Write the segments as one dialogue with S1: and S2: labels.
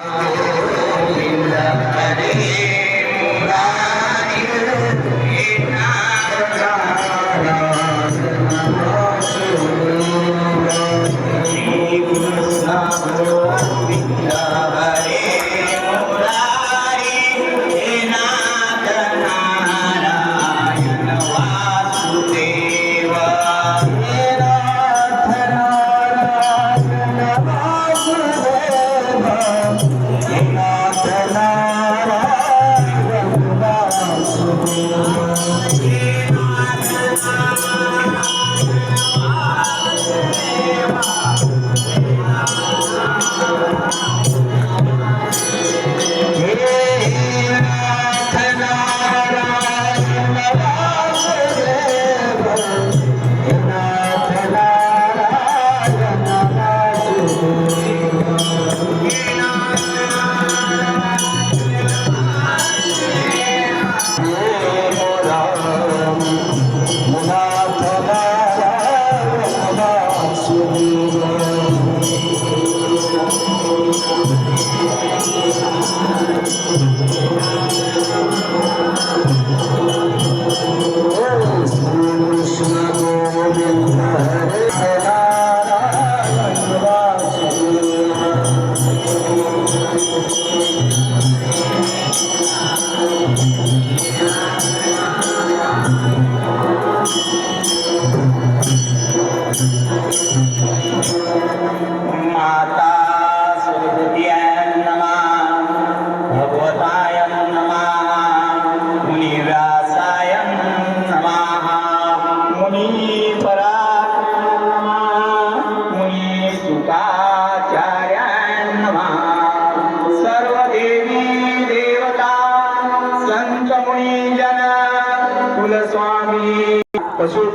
S1: माता coisas que nós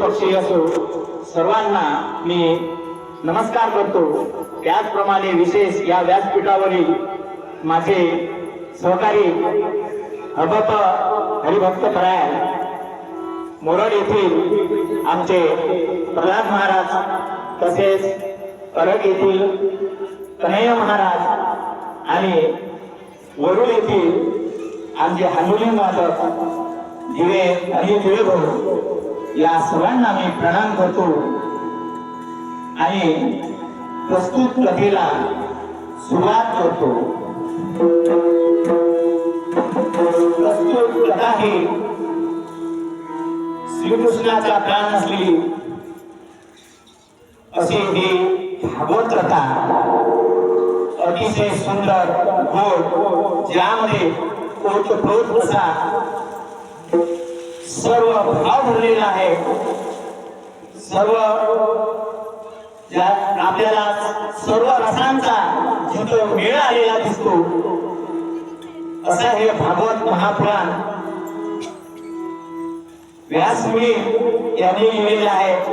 S1: पक्षी असो सर्वांना मी नमस्कार करतो त्याचप्रमाणे विशेष या व्यासपीठावरील माझे सहकारी अभप हरिभक्त परायण मोरड येथील आमचे प्रल्हाद महाराज तसेच परग येथील कन्हैया महाराज आणि वरुड येथील आमचे हानुली माधव दिवे आणि दिवे भाऊ या सर्वांना मी प्रणाम करतो. आणि प्रस्तुत कथेला सुरुवात करतो. प्रस्तुत कथा ही श्रीकृष्णाचा प्राण असलेली अशी ही भागवत कथा अतिशय सुंदर गोड ज्यामध्ये ओतप्रोत असा सर्व भाव भरलेला आहे. सर्व आपल्याला सर्व रसांचा जिथं मेळ आलेला दिसतो असं हे भागवत महापुराण व्यासमुनी यांनी लिहिलेले आहेत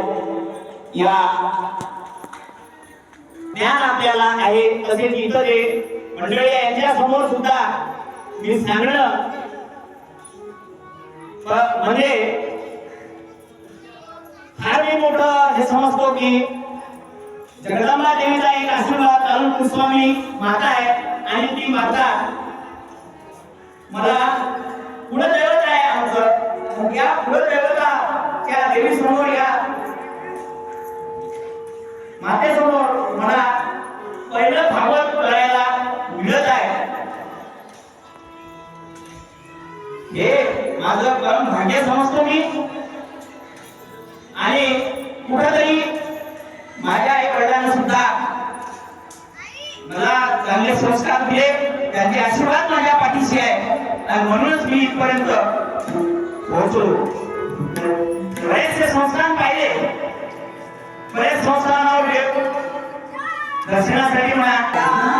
S1: या ज्ञान आपल्याला आहे तसेच इतर मंडळी यांच्या समोर सुद्धा मी सांगणं. म्हणजे फार मी मोठ हे समजतो की जगदंबा देवीचा एक आशीर्वाद अरुण गोस्वामी माता आहे आणि ती माता मला कुठं दैवत आहे आमचं मग या कुलदेवता त्या देवी समोर या. मातेसमोर म्हणा पहिलं भागवत करायला मिळत आहे. हे माझं परम भाग्य समजतो मी. आणि कुठेतरी माझ्या आई वडिलांना सुद्धा मला चांगले संस्कार दिले. त्यांचे आशीर्वाद माझ्या पाठीशी आहे. आणि म्हणूनच मी इथपर्यंत पोहोचलो बरेचसे संस्थान पाहिले. बरेच संस्थानावर गेलो दर्शनासाठी म्हणा.